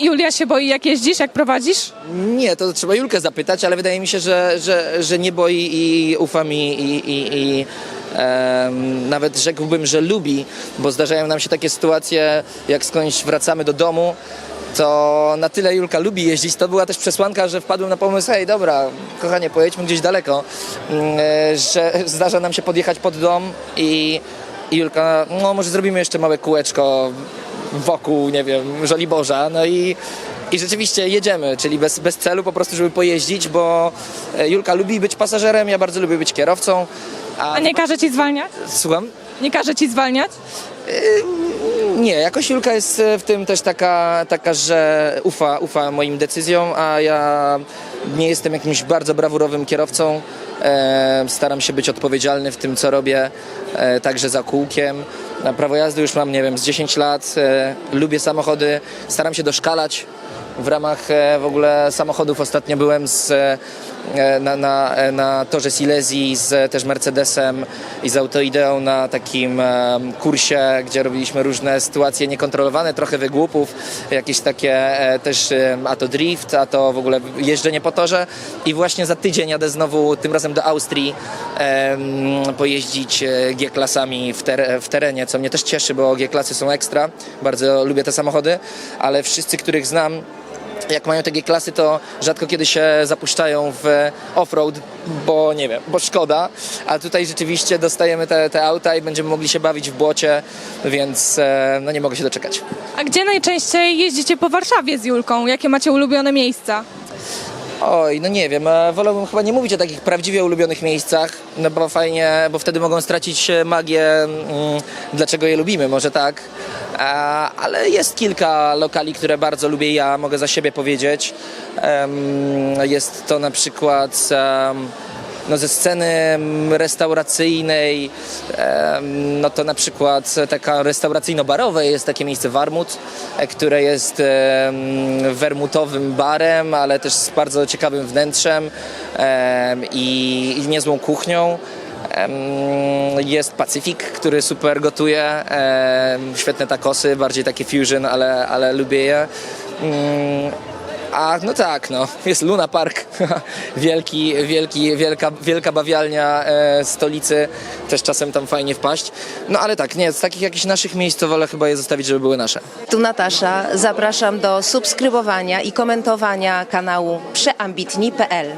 Julia się boi, jak jeździsz, jak prowadzisz? Nie, to trzeba Julkę zapytać, ale wydaje mi się, że, że, że nie boi i ufa mi i, i, i em, nawet rzekłbym, że lubi, bo zdarzają nam się takie sytuacje, jak skądś wracamy do domu, to na tyle Julka lubi jeździć. To była też przesłanka, że wpadłem na pomysł, hej, dobra, kochanie, pojedźmy gdzieś daleko, mm, e, że zdarza nam się podjechać pod dom i, i Julka, no może zrobimy jeszcze małe kółeczko wokół, nie wiem, Żoliborza, no i, i rzeczywiście jedziemy, czyli bez, bez celu po prostu, żeby pojeździć, bo e, Julka lubi być pasażerem, ja bardzo lubię być kierowcą, a, A nie każe ci zwalniać? słucham? Nie każe ci zwalniać? Nie, jakoś Julka jest e, w tym też taka, taka że ufa, ufa moim decyzjom, a ja nie jestem jakimś bardzo brawurowym kierowcą. E, staram się być odpowiedzialny w tym, co robię, e, także za kółkiem. Na prawo jazdy już mam, nie wiem, z 10 lat. E, lubię samochody, staram się doszkalać. W ramach e, w ogóle samochodów ostatnio byłem z, e, na, na, e, na torze Silesii z e, też Mercedesem i z Autoideą na takim e, kursie, gdzie robiliśmy różne sytuacje niekontrolowane, trochę wygłupów, jakieś takie e, też e, a to drift, a to w ogóle jeżdżenie po torze. I właśnie za tydzień jadę znowu, tym razem do Austrii e, pojeździć e, G-klasami w terenie, co mnie też cieszy, bo G-klasy są ekstra, bardzo lubię te samochody, ale wszyscy, których znam, jak mają takie klasy, to rzadko kiedy się zapuszczają w offroad, bo nie wiem, bo szkoda, a tutaj rzeczywiście dostajemy te, te auta i będziemy mogli się bawić w błocie, więc e, no nie mogę się doczekać. A gdzie najczęściej jeździcie po Warszawie z Julką? Jakie macie ulubione miejsca? Oj, no nie wiem, e, wolałbym chyba nie mówić o takich prawdziwie ulubionych miejscach, no bo fajnie, bo wtedy mogą stracić e, magię, mm, dlaczego je lubimy, może tak. E, Ale jest kilka lokali, które bardzo lubię ja, mogę za siebie powiedzieć. Jest to na przykład no ze sceny mm, restauracyjnej, no to na przykład taka restauracyjno-barowe jest takie miejsce Warmut, e, które jest wermutowym barem, ale też z bardzo ciekawym wnętrzem em, i, niezłą kuchnią. Jest Pacyfik, który super gotuje, świetne takosy, bardziej takie fusion, ale, ale lubię je. A no tak, no, jest Luna Park, wielki, wielki, wielka, wielka bawialnia e, stolicy, też czasem tam fajnie wpaść. No ale tak, nie, z takich jakichś naszych miejsc to wolę chyba je zostawić, żeby były nasze. Tu Natasza, zapraszam do subskrybowania i komentowania kanału przeambitni.pl.